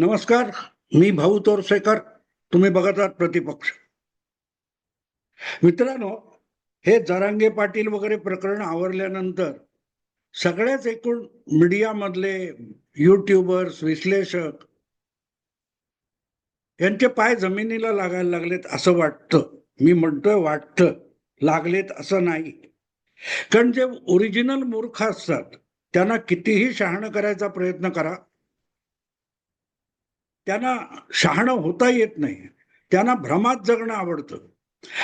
नमस्कार मी भाऊ तोरसेकर तुम्ही बघत आहात प्रतिपक्ष. मित्रांनो हे जरांगे पाटील वगैरे प्रकरण आवरल्यानंतर सगळ्याच एकूण मीडियामधले युट्यूबर्स विश्लेषक यांचे पाय जमिनीला लागायला लागलेत असं वाटतं. मी म्हणतोय वाटतं लागलेत असं नाही. कारण जे ओरिजिनल मूर्ख असतात त्यांना कितीही शहाणं करायचा प्रयत्न करा त्यांना शहाणं होता येत नाही. त्यांना भ्रमात जगणं आवडतं.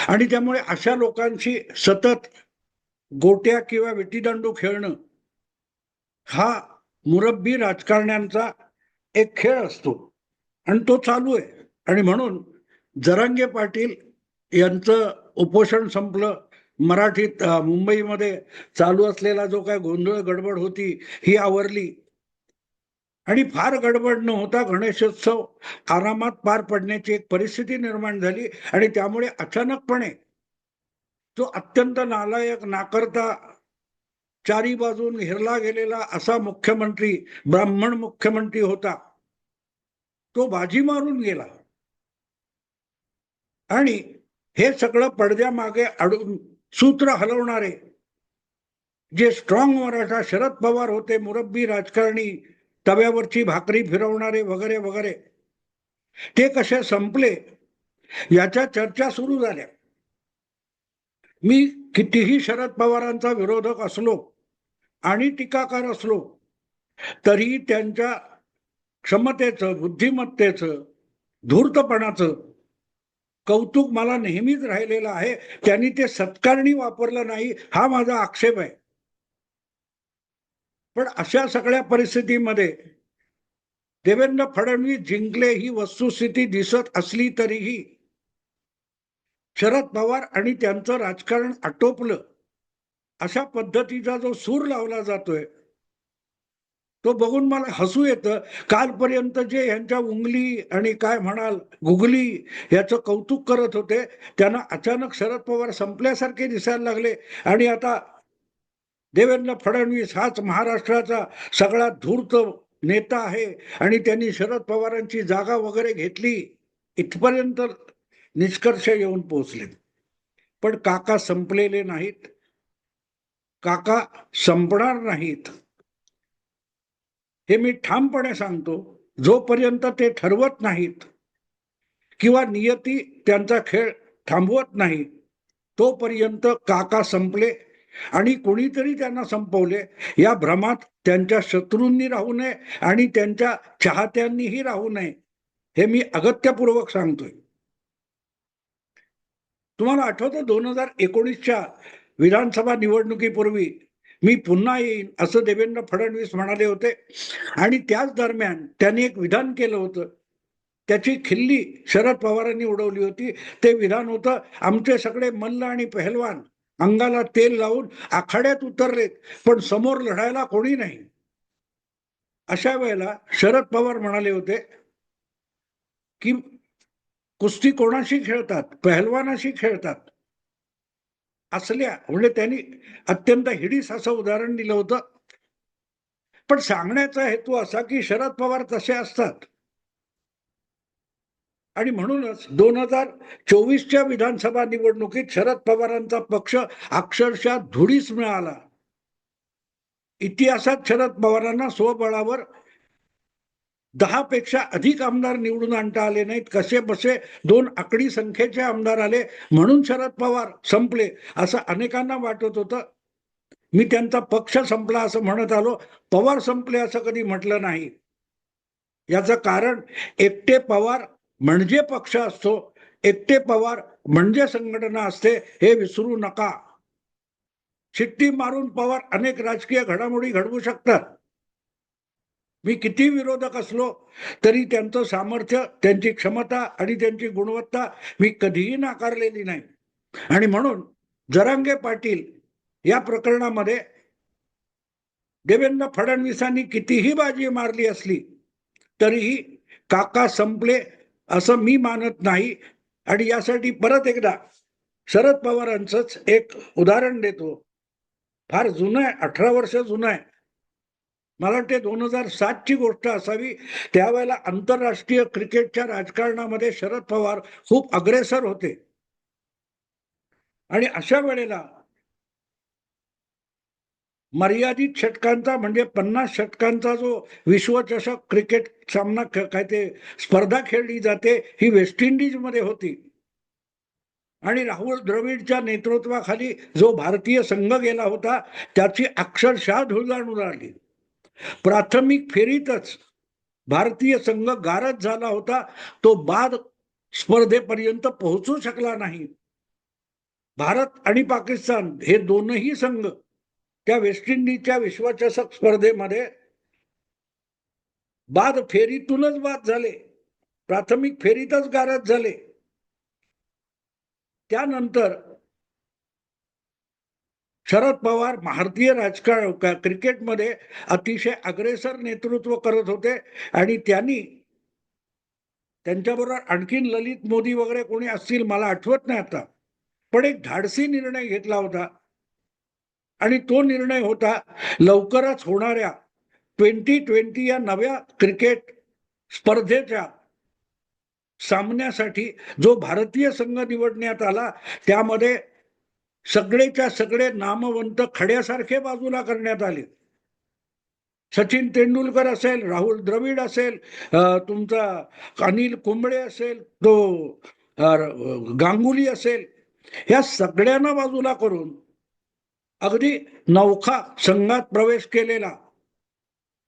आणि त्यामुळे अशा लोकांशी सतत गोट्या किंवा विटीदांडू खेळणं हा मुरब्बी राजकारण्यांचा एक खेळ असतो. आणि तो चालू आहे. आणि म्हणून जरांगे पाटील यांचं उपोषण संपलं. मराठीत मुंबईमध्ये चालू असलेला जो काय गोंधळ गडबड होती ही आवरली. आणि फार गडबड न होता गणेशोत्सव आरामात पार पडण्याची एक परिस्थिती निर्माण झाली आणि त्यामुळे अचानकपणे तो अत्यंत नालायक नाकर्ता चारी बाजून हिरला गेलेला असा मुख्यमंत्री ब्राह्मण मुख्यमंत्री होता तो बाजी मारून गेला. आणि हे सगळं पडद्यामागे अडून सूत्र हलवणारे जे स्ट्रॉंग मराठा शरद पवार होते मुरब्बी राजकारणी तव्यावरची भाकरी फिरवणारे वगैरे वगैरे. ते कसे संपले? याच्या चर्चा सुरू झाल्या. मी कितीही शरद पवारांचा विरोधक असलो आणि टीकाकार असलो तरी त्यांच्या क्षमतेचं बुद्धिमत्तेचं धूर्तपणाचं कौतुक मला नेहमीच राहिलेलं आहे. त्यांनी ते सत्कारणी वापरलं नाही हा माझा आक्षेप आहे. पण अशा सगळ्या परिस्थितीमध्ये देवेंद्र फडणवीस जिंकले ही वस्तुस्थिती दिसत असली तरीही शरद पवार आणि त्यांचं राजकारण आटोपलं अशा पद्धतीचा जो सूर लावला जातोय तो बघून मला हसू येतं. कालपर्यंत जे यांच्या उंगली आणि काय म्हणाल गुगली याचं कौतुक करत होते त्यांना अचानक शरद पवार संपल्यासारखे दिसायला लागले. आणि आता देवेंद्र फडणवीस हाच महाराष्ट्राचा सगळा धूर्त नेता आहे आणि त्यांनी शरद पवारांची जागा वगैरे घेतली इथपर्यंत निष्कर्ष येऊन पोहोचले. पण काका संपलेले नाहीत. काका संपणार नाहीत. हे मी ठामपणे सांगतो जोपर्यंत ते ठरवत नाहीत किंवा नियती त्यांचा खेळ थांबवत नाही तोपर्यंत काका संपले आणि कोणीतरी त्यांना संपवले. या भ्रमात त्यांच्या शत्रूंनी राहू नये आणि त्यांच्या चाहत्यांनीही राहू नये हे मी अगत्यपूर्वक सांगतोय. तुम्हाला आठवतं दोन हजार एकोणीसच्या विधानसभा निवडणुकीपूर्वी मी पुन्हा येईन असं देवेंद्र फडणवीस म्हणाले होते. आणि त्याच दरम्यान त्यांनी एक विधान केलं होतं. त्याची खिल्ली शरद पवारांनी उडवली होती. ते विधान होतं आमचे सगळे मल्ल आणि पहलवान अंगाला तेल लावून आखाड्यात उतरलेत पण समोर लढायला कोणी नाही. अशा वेळेला शरद पवार म्हणाले होते की कुस्ती कोणाशी खेळतात? पहलवानाशी खेळतात. असल्या म्हणजे त्यांनी अत्यंत हिडीस असं उदाहरण दिलं होतं. पण सांगण्याचा हेतू असा की शरद पवार तसे असतात. आणि म्हणूनच दोन हजार चोवीसच्या विधानसभा निवडणुकीत शरद पवारांचा पक्ष अक्षरशः धुळीस मिळाला. इतिहासात शरद पवारांना स्वबळावर दहा पेक्षा अधिक आमदार निवडून आणता आले नाहीत. कसे बसे दोन आकडी संख्येचे आमदार आले म्हणून शरद पवार संपले असं अनेकांना वाटत होतं. मी त्यांचा पक्ष संपला असं म्हणत आलो पवार संपले असं कधी म्हटलं नाही. याचं कारण एकटे पवार म्हणजे पक्ष असतो एकटे पवार म्हणजे संघटना असते हे विसरू नका. शिट्टी मारून पवार अनेक राजकीय घडामोडी घडवू शकतात. मी किती विरोधक असलो तरी त्यांचं सामर्थ्य त्यांची क्षमता आणि त्यांची गुणवत्ता मी कधीही नाकारलेली नाही. आणि म्हणून जरांगे पाटील या प्रकरणामध्ये देवेंद्र फडणवीसांनी कितीही बाजी मारली असली तरीही काका संपले असं मी मानत नाही. आणि यासाठी परत एकदा शरद पवारांचंच एक उदाहरण देतो. फार जुनं आहे अठरा वर्ष जुनं आहे. मला वाटते दोन हजार सातची गोष्ट असावी. त्यावेळेला आंतरराष्ट्रीय क्रिकेटच्या राजकारणामध्ये शरद पवार खूप अग्रेसर होते. आणि अशा वेळेला मर्यादित षटकांचा म्हणजे पन्नास षटकांचा जो विश्वचषक क्रिकेट सामना ख- काय ते स्पर्धा खेळली जाते ही वेस्ट इंडिजमध्ये होती. आणि राहुल द्रविडच्या नेतृत्वाखाली जो भारतीय संघ गेला होता त्याची अक्षरशः धुळजाण उडाली. प्राथमिक फेरीतच भारतीय संघ गारद झाला होता तो बाद स्पर्धेपर्यंत पोहोचू शकला नाही. भारत आणि पाकिस्तान हे दोनही संघ त्या वेस्ट इंडिजच्या विश्वचषक स्पर्धेमध्ये बाद फेरीतूनच बाद झाले. प्राथमिक फेरीतच गारद झाले. त्यानंतर शरद पवार भारतीय राजकारण क्रिकेटमध्ये अतिशय अग्रेसर नेतृत्व करत होते आणि त्यांनी त्यांच्याबरोबर आणखीन ललित मोदी वगैरे कोणी असतील मला आठवत नाही आता. पण एक धाडसी निर्णय घेतला होता. आणि तो निर्णय होता लवकरच होणाऱ्या ट्वेंटी ट्वेंटी या नव्या क्रिकेट स्पर्धेच्या सामन्यासाठी जो भारतीय संघ निवडण्यात आला त्यामध्ये सगळेच्या सगळे नामवंत खड्यासारखे बाजूला करण्यात आले. सचिन तेंडुलकर असेल राहुल द्रविड असेल तुमचा अनिल कुंबळे असेल तो गांगुली असेल या सगळ्यांना बाजूला करून अगदी नौखा संघात प्रवेश केलेला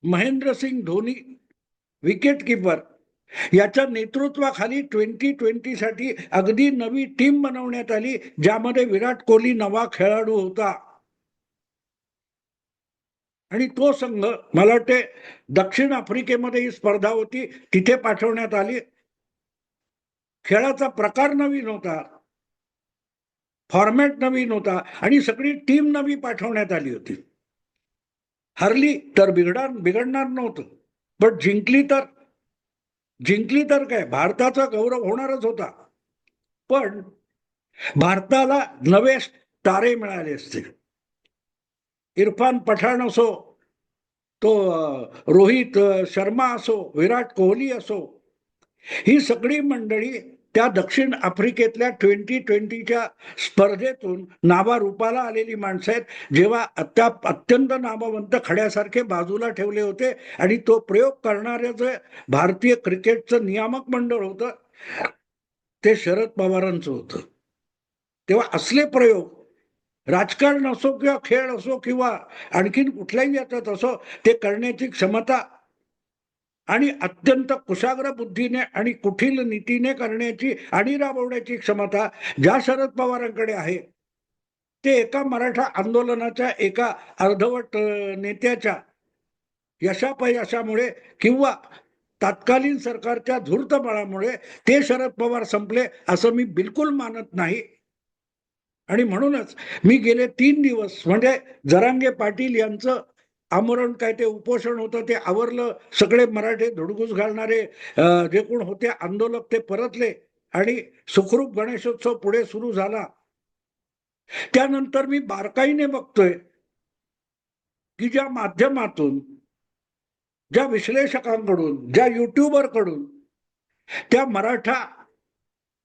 महेंद्रसिंग धोनी विकेट किपर याच्या नेतृत्वाखाली ट्वेंटी ट्वेंटी साठी अगदी नवी टीम बनवण्यात आली ज्यामध्ये विराट कोहली नवा खेळाडू होता. आणि तो संघ मला वाटते दक्षिण आफ्रिकेमध्ये ही स्पर्धा होती तिथे पाठवण्यात आली. खेळाचा प्रकार नवीन होता. फॉर्मॅट नवीन होता आणि सगळी टीम नवी पाठवण्यात आली होती. हरली तर बिघडणार बिघडणार नव्हतं. पण जिंकली तर जिंकली तर काय? भारताचा गौरव होणारच होता. पण भारताला नवे तारे मिळाले असते इरफान पठाण असो तो रोहित शर्मा असो विराट कोहली असो ही सगळी मंडळी त्या दक्षिण आफ्रिकेतल्या ट्वेंटी ट्वेंटीच्या स्पर्धेतून नावारूपाला आलेली माणसं आहेत. जेव्हा त्या अत्यंत नामवंत खड्यासारखे बाजूला ठेवले होते आणि तो प्रयोग करणारे जे भारतीय क्रिकेटचं नियामक मंडळ होतं ते शरद पवारांचं होतं. तेव्हा असले प्रयोग राजकारण असो किंवा खेळ असो किंवा आणखीन कुठल्याही याच्यात असो ते करण्याची क्षमता आणि अत्यंत कुशाग्र बुद्धीने आणि कुठील नीतीने करण्याची आणि राबवण्याची क्षमता ज्या शरद पवारांकडे आहे ते एका मराठा आंदोलनाच्या एका अर्धवट नेत्याच्या यशापयशामुळे किंवा तत्कालीन सरकारच्या धूर्तपणामुळे ते शरद पवार संपले असं मी बिलकुल मानत नाही. आणि म्हणूनच मी गेले तीन दिवस म्हणजे जरांगे पाटील यांचं आमरण काय ते उपोषण होतं ते आवरलं सगळे मराठे धुडगूस घालणारे जे कोण होते आंदोलक ते परतले आणि सुखरूप गणेशोत्सव पुढे सुरू झाला. त्यानंतर मी बारकाईने बघतोय की ज्या माध्यमातून ज्या विश्लेषकांकडून ज्या युट्यूबरकडून त्या मराठा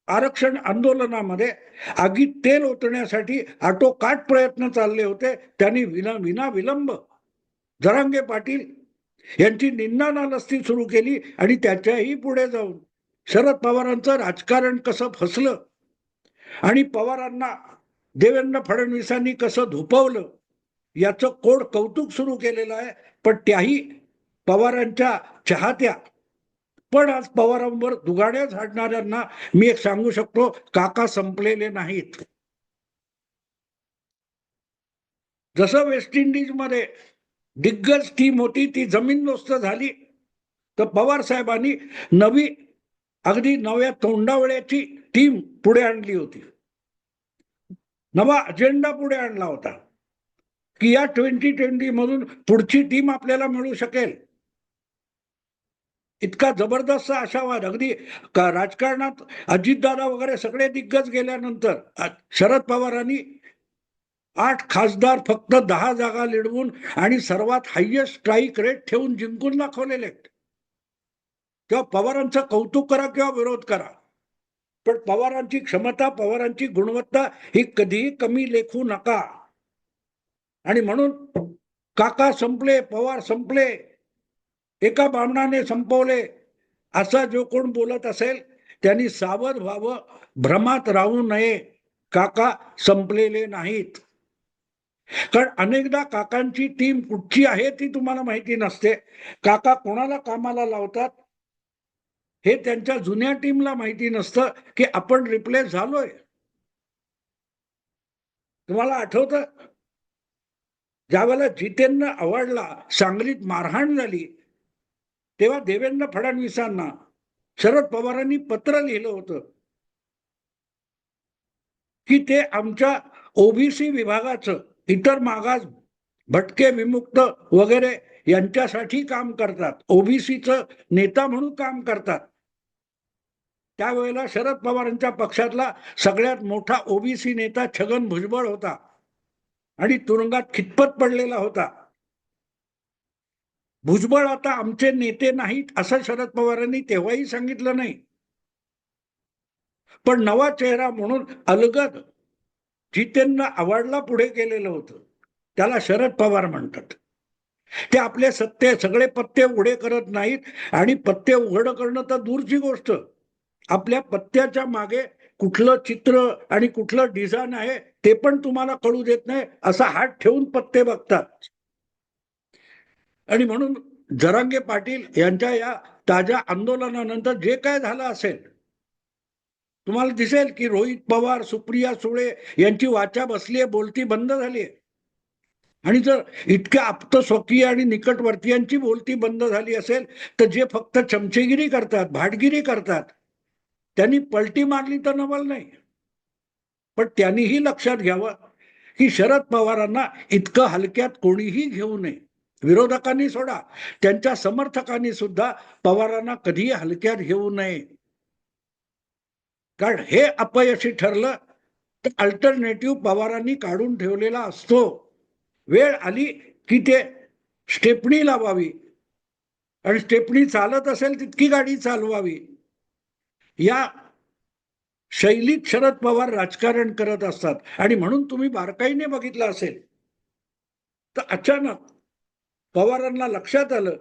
आरक्षण आंदोलनामध्ये आगीत तेल ओतण्यासाठी आटोकाट प्रयत्न चालले होते त्यांनी विना विना विलंब जरांगे पाटील यांची निंदा नालस्ती सुरू केली आणि त्याच्याही पुढे जाऊन शरद पवारांचं राजकारण कसं फसलं आणि पवारांना देवेंद्र फडणवीसांनी कसं धुपवलं याचं कोड कौतुक सुरू केलेलं आहे. पण त्याही पवारांच्या चाहत्या. पण आज पवारांवर दुगाड्या झाडणाऱ्यांना मी एक सांगू शकतो काका संपलेले नाहीत. जसं वेस्ट इंडिजमध्ये दिग्गज टीम होती ती जमीनदोस्त झाली. तर पवार साहेबांनी नवी अगदी नव्या तोंडावळ्याची टीम पुढे आणली होती. नवा अजेंडा पुढे आणला होता. की या ट्वेंटी ट्वेंटी मधून पुढची टीम आपल्याला मिळू शकेल. इतका जबरदस्त आशावाद अगदी राजकारणात अजितदादा वगैरे सगळे दिग्गज गेल्यानंतर शरद पवारांनी आठ खासदार फक्त दहा जागा लढवून आणि सर्वात हायएस्ट स्ट्राईक रेट ठेवून जिंकून दाखवलेले आहेत. तेव्हा पवारांचं कौतुक करा किंवा विरोध करा. पण पवारांची क्षमता पवारांची गुणवत्ता ही कधीही कमी लेखू नका. आणि म्हणून काका संपले पवार संपले एका बामणाने संपवले असा जो कोण बोलत असेल त्यांनी सावध व्हावं भ्रमात राहू नये. काका संपलेले नाहीत. कारण अनेकदा काकांची टीम कुठची आहे ती तुम्हाला माहिती नसते. काका कोणाला कामाला लावतात? हे त्यांच्या जुन्या टीमला माहिती नसतं की आपण रिप्लेस झालोय. तुम्हाला आठवतं? ज्यावेळेला जितेंद्र आवडला सांगलीत मारहाण झाली तेव्हा देवेंद्र फडणवीसांना शरद पवारांनी पत्र लिहिलं होतं. की ते आमच्या ओबीसी विभागाचं इतर मागास भटके विमुक्त वगैरे यांच्यासाठी काम करतात. ओबीसीचं नेता म्हणून काम करतात. त्यावेळेला शरद पवारांच्या पक्षातला सगळ्यात मोठा ओबीसी नेता छगन भुजबळ होता आणि तुरुंगात खितपत पडलेला होता. भुजबळ आता आमचे नेते नाहीत असं शरद पवारांनी तेव्हाही सांगितलं नाही. पण नवा चेहरा म्हणून अलगद जितेंद्र आवडला पुढे केलेलं होतं त्याला शरद पवार म्हणतात. ते आपले सत्ते सगळे पत्ते उघडे करत नाहीत आणि पत्ते उघड करणं तर दूरची गोष्ट. आपल्या पत्त्याच्या मागे कुठलं चित्र आणि कुठलं डिझाईन आहे ते पण तुम्हाला कळू देत नाही असा हात ठेवून पत्ते बघतात. आणि म्हणून जरांगे पाटील यांच्या या ताज्या आंदोलनानंतर जे काय झालं असेल तुम्हाला दिसेल की रोहित पवार सुप्रिया सुळे यांची वाचा बसली आहे बोलती बंद झाली आहे. आणि जर इतक्या आप्त स्वकीय आणि निकटवर्तीयांची बोलती बंद झाली असेल तर जे फक्त चमचेगिरी करतात भाटगिरी करतात त्यांनी पलटी मारली तर नवल नाही. पण त्यांनीही लक्षात घ्यावं की शरद पवारांना इतकं हलक्यात कोणीही घेऊ नये. विरोधकांनी सोडा त्यांच्या समर्थकांनी सुद्धा पवारांना कधीही हलक्यात घेऊ नये. कारण हे अपयशी ठरलं तर अल्टरनेटिव्ह पवारांनी काढून ठेवलेला असतो. वेळ आली की ते स्टेपणी लावावी. आणि स्टेपणी चालत असेल तितकी गाडी चालवावी. या शैलीत शरद पवार राजकारण करत असतात. आणि म्हणून तुम्ही बारकाईने बघितलं असेल तर अचानक पवारांना लक्षात आलं.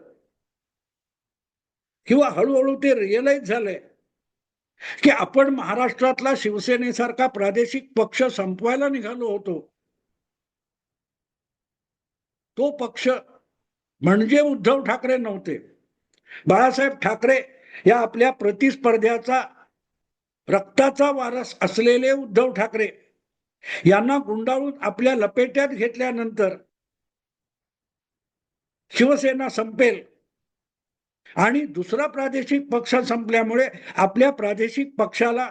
किंवा हळूहळू ते रिअलाइज झालंय. की आपण महाराष्ट्रातला शिवसेनेसारखा प्रादेशिक पक्ष संपवायला निघालो होतो. तो पक्ष म्हणजे उद्धव ठाकरे नव्हते. बाळासाहेब ठाकरे या आपल्या प्रतिस्पर्ध्याचा रक्ताचा वारस असलेले उद्धव ठाकरे यांना गुंडाळून आपल्या लपेट्यात घेतल्यानंतर शिवसेना संपेल. आणि दुसरा प्रादेशिक पक्ष संपल्यामुळे आपल्या प्रादेशिक पक्षाला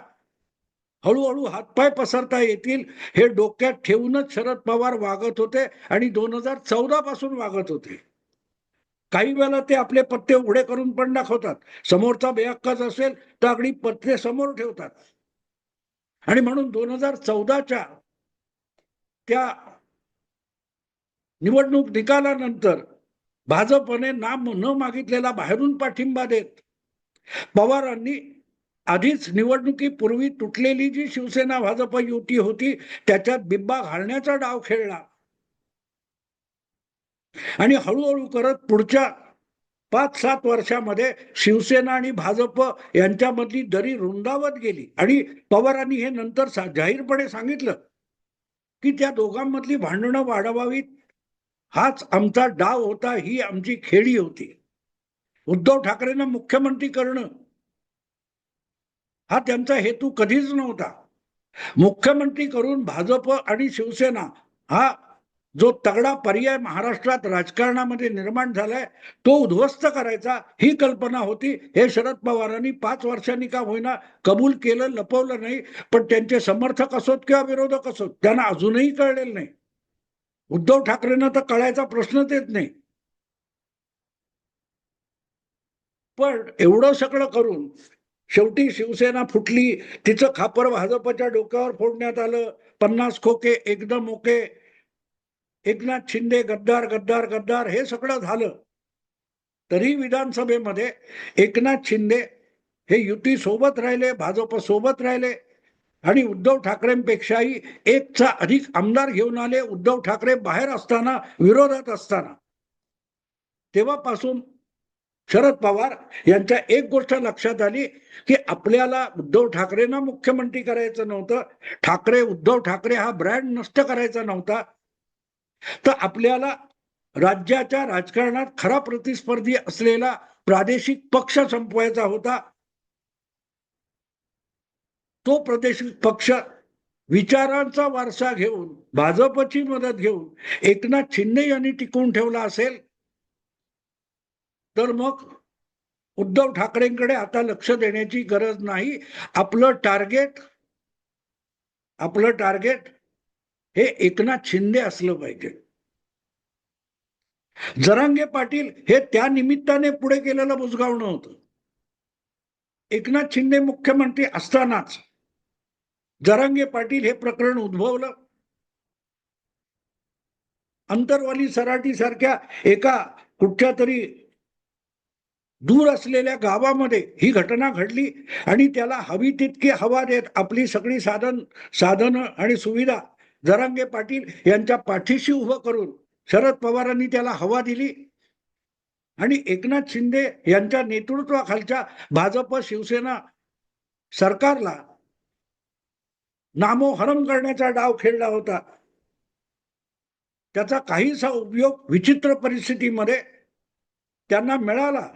हळूहळू हातपाय पसरता येतील हे डोक्यात ठेवूनच शरद पवार वागत होते आणि दोन हजार चौदा पासून वागत होते. काही वेळा ते आपले पत्ते उघडे करून पण दाखवतात. समोरचा बेहक्कच असेल तर अगदी पत्ते समोर ठेवतात. आणि म्हणून दोन हजार चौदाच्या त्या निवडणूक निकालानंतर भाजपने नाम न मागितलेला बाहेरून पाठिंबा देत. पवारांनी आधीच निवडणुकीपूर्वी तुटलेली जी शिवसेना भाजप युती होती त्याच्यात बिब्बा घालण्याचा डाव खेळला. आणि हळूहळू करत पुढच्या पाच सात वर्षामध्ये शिवसेना आणि भाजप यांच्यामधली दरी रुंदावत गेली. आणि पवारांनी हे नंतर सा- जाहीरपणे सांगितलं की त्या दोघांमधली भांडणं वाढवावीत. हाच आमचा डाव होता ही आमची खेळी होती. उद्धव ठाकरेंना मुख्यमंत्री करणं हा त्यांचा हेतू कधीच नव्हता. मुख्यमंत्री करून भाजप आणि शिवसेना हा जो तगडा पर्याय महाराष्ट्रात राजकारणामध्ये निर्माण झालाय तो उद्ध्वस्त करायचा ही कल्पना होती. हे शरद पवारांनी पाच वर्षांनी का होईना कबूल केलं लपवलं नाही पण त्यांचे समर्थक असोत किंवा विरोधक असोत त्यांना अजूनही कळलेलं नाही. उद्धव ठाकरेंना तर कळायचा प्रश्नच येत नाही. पण एवढं सगळं करून शेवटी शिवसेना फुटली तिचं खापर भाजपच्या डोक्यावर फोडण्यात आलं पन्नास खोके एकदम ओके एकनाथ शिंदे गद्दार गद्दार गद्दार हे सगळं झालं. तरी विधानसभेमध्ये एकनाथ शिंदे हे युती सोबत राहिले भाजप सोबत राहिले आणि उद्धव ठाकरेंपेक्षाही एकचा अधिक आमदार घेऊन आले उद्धव ठाकरे बाहेर असताना विरोधात असताना. तेव्हापासून शरद पवार यांच्या एक गोष्ट लक्षात आली की आपल्याला उद्धव ठाकरेंना मुख्यमंत्री करायचं नव्हतं ठाकरे उद्धव ठाकरे हा ब्रँड नष्ट करायचा नव्हता. तर आपल्याला राज्याच्या राजकारणात खरा प्रतिस्पर्धी असलेला प्रादेशिक पक्ष संपवायचा होता तो प्रदेश पक्ष विचारांचा वारसा घेऊन भाजपची मदत घेऊन एकनाथ शिंदे यांनी टिकवून ठेवला असेल तर मग उद्धव ठाकरेंकडे आता लक्ष देण्याची गरज नाही. आपलं टार्गेट आपलं टार्गेट हे एकनाथ शिंदे असलं पाहिजे. जरांगे पाटील हे त्या निमित्ताने पुढे केलेलं बुजगावणं होतं. एकनाथ शिंदे मुख्यमंत्री असतानाच जरांगे पाटील हे प्रकरण उद्भवलं. अंतरवाली सराटी सारख्या एका कुठच्या तरी दूर असलेल्या गावामध्ये ही घटना घडली आणि त्याला हवी तितकी हवा देत आपली सगळी साधन साधनं आणि सुविधा जरांगे पाटील यांच्या पाठीशी उभं करून शरद पवारांनी त्याला हवा दिली. आणि एकनाथ शिंदे यांच्या नेतृत्वाखालच्या भाजप शिवसेना सरकारला नामोहरम करण्याचा डाव खेळला होता. त्याचा काहीसा उपयोग विचित्र परिस्थितीमध्ये त्यांना मिळाला.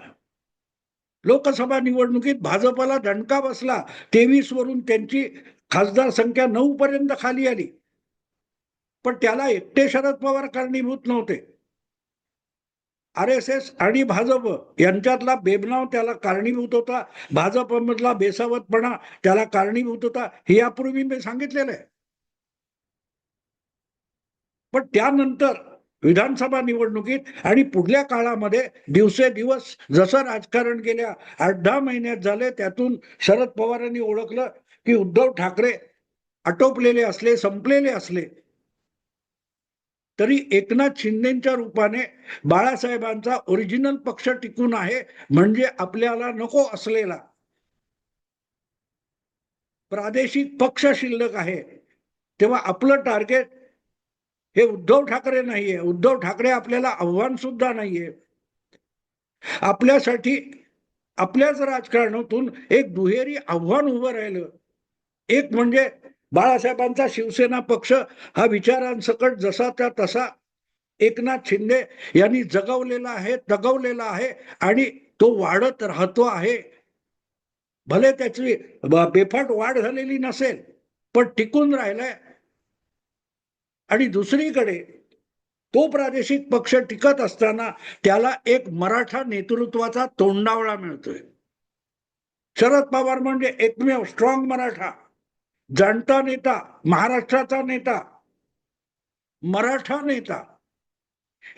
लोकसभा निवडणुकीत भाजपला दणका बसला. तेवीस वरून त्यांची खासदार संख्या नऊ पर्यंत खाली आली. पण त्याला एकटे शरद पवार कारणीभूत नव्हते. आर एस एस आणि भाजप यांच्यातला बेबनाव त्याला कारणीभूत होता. भाजपमधला बेसावतपणा त्याला कारणीभूत होता. हे यापूर्वी मी सांगितलेलं आहे. पण त्यानंतर विधानसभा निवडणुकीत आणि पुढल्या काळामध्ये दिवसेदिवस जसं राजकारण गेल्या आठ दहा महिन्यात झाले त्यातून शरद पवारांनी ओळखलं की उद्धव ठाकरे आटोपलेले असले संपलेले असले तरी एकनाथ शिंदेच्या रूपाने बाळासाहेबांचा ओरिजिनल पक्ष टिकून आहे म्हणजे आपल्याला नको असलेला. प्रादेशिक पक्ष शिल्लक आहे. तेव्हा आपलं टार्गेट हे उद्धव ठाकरे नाहीये. उद्धव ठाकरे आपल्याला आव्हान सुद्धा नाहीये. आपल्यासाठी आपल्याच राजकारणातून एक दुहेरी आव्हान उभं राहिलं. एक म्हणजे बाळासाहेबांचा शिवसेना पक्ष हा विचारांसकट जसाचा तसा एकनाथ शिंदे यांनी जगवलेला आहे तगवलेला आहे आणि तो वाढत राहतो आहे. भले त्याची बेफाट वाढ झालेली नसेल पण टिकून राहिलाय. आणि दुसरीकडे तो प्रादेशिक पक्ष टिकत असताना त्याला एक मराठा नेतृत्वाचा तोंडावळा मिळतोय. शरद पवार म्हणजे एकमेव स्ट्रॉंग मराठा. जाणता नेता महाराष्ट्राचा नेता मराठा नेता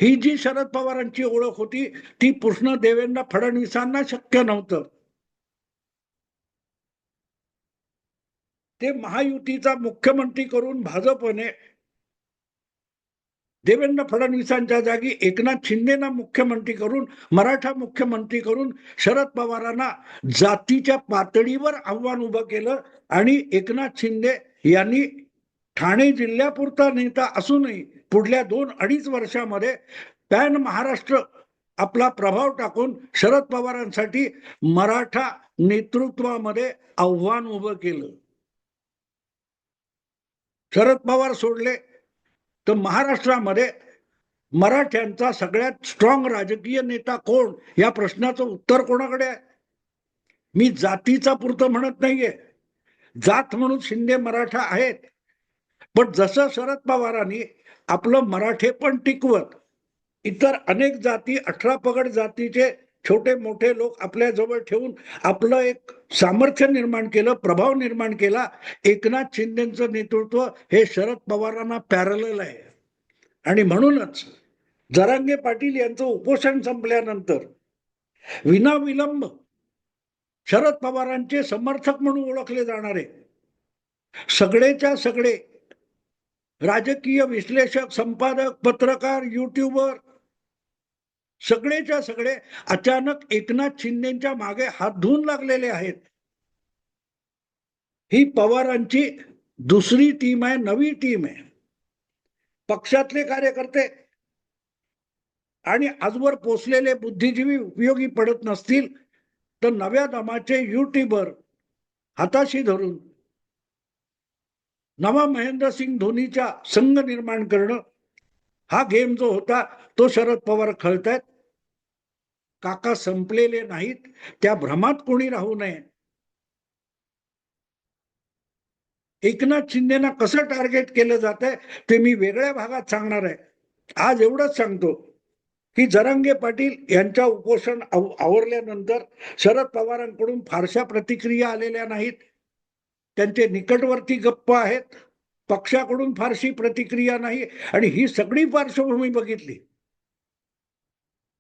ही जी शरद पवारांची ओळख होती ती पुष्ण देवेंद्र फडणवीसांना शक्य नव्हतं. ते महायुतीचा मुख्यमंत्री करून भाजपने देवेंद्र फडणवीसांच्या जागी एकनाथ शिंदेना मुख्यमंत्री करून मराठा मुख्यमंत्री करून शरद पवारांना जातीच्या पातळीवर आव्हान उभं केलं आणि एकनाथ शिंदे यांनी ठाणे जिल्ह्यापुरता नेता असूनही पुढल्या दोन अडीच वर्षामध्ये पॅन महाराष्ट्र आपला प्रभाव टाकून शरद पवारांसाठी मराठा नेतृत्वामध्ये आव्हान उभं केलं. शरद पवार सोडले तर महाराष्ट्रामध्ये मराठ्यांचा सगळ्यात स्ट्रॉंग राजकीय नेता कोण? या प्रश्नाचं उत्तर कोणाकडे आहे? मी जातीचा पुरतं म्हणत नाहीये. जात म्हणून शिंदे मराठा आहेत. पण जसं शरद पवारांनी आपलं मराठे पण टिकवत इतर अनेक जाती अठरा पगड जातीचे छोटे मोठे लोक आपल्या जवळ ठेवून आपलं एक सामर्थ्य निर्माण केलं प्रभाव निर्माण केला एकनाथ शिंदेचं नेतृत्व हे शरद पवारांना पॅरल आहे. आणि म्हणूनच जरांगे पाटील यांचं उपोषण संपल्यानंतर विनाविलंब शरद पवारांचे समर्थक म्हणून ओळखले जाणारे सगळेच्या सगळे राजकीय विश्लेषक संपादक पत्रकार युट्यूबर सगळेच्या सगळे अचानक एकनाथ शिंदेच्या मागे हात धुवून लागलेले आहेत. ही पवारांची दुसरी टीम आहे नवी टीम आहे. पक्षातले कार्यकर्ते आणि आजवर पोचलेले बुद्धिजीवी उपयोगी पडत नसतील तर नव्या दमाचे युट्यूबर हाताशी धरून नवा महेंद्रसिंग धोनीचा संघ निर्माण करणं हा गेम जो होता तो शरद पवार खेळतायत. काका संपलेले नाहीत त्या भ्रमात कोणी राहू नये. एकनाथ शिंदेना कसं टार्गेट केलं जात आहे ते मी वेगळ्या भागात सांगणार आहे. आज एवढंच सांगतो की जरांगे पाटील यांच्या उपोषण आव- आवरल्यानंतर शरद पवारांकडून फारशा प्रतिक्रिया आलेल्या नाहीत. त्यांचे निकटवर्ती गप्प आहेत. पक्षाकडून फारशी प्रतिक्रिया नाही आणि ही सगळी पार्श्वभूमी बघितली.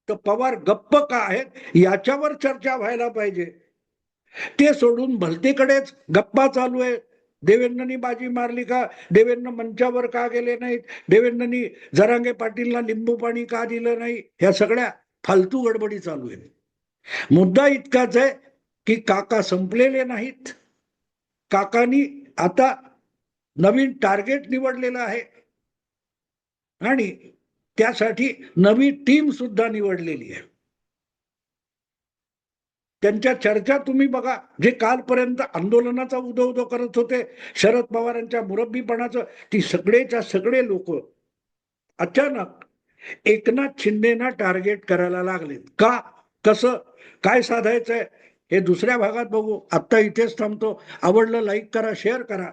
तर पवार गप्प का आहेत याच्यावर चर्चा व्हायला पाहिजे. ते सोडून भलतीकडेच गप्पा चालू आहे देवेंद्रनी बाजी मारली का? देवेंद्र मंचावर का गेले नाहीत? देवेंद्रनी जरांगे पाटीलला लिंबू पाणी का दिलं नाही? ह्या सगळ्या फालतू गडबडी चालू आहेत. मुद्दा इतकाच आहे की काका संपलेले नाहीत. काकानी आता नवीन टार्गेट निवडलेलं आहे. आणि त्यासाठी नवी टीम सुद्धा निवडलेली आहे. त्यांच्या चर्चा तुम्ही बघा. जे कालपर्यंत आंदोलनाचा उदो उदो करत होते शरद पवारांच्या मुरब्बीपणाचं ती सगळेच्या सगळे लोक अचानक एकनाथ शिंदेना टार्गेट करायला लागलेत. का? कसं? काय साधायचंय? हे दुसऱ्या भागात बघू. आत्ता इथेच थांबतो. आवडलं लाईक करा शेअर करा.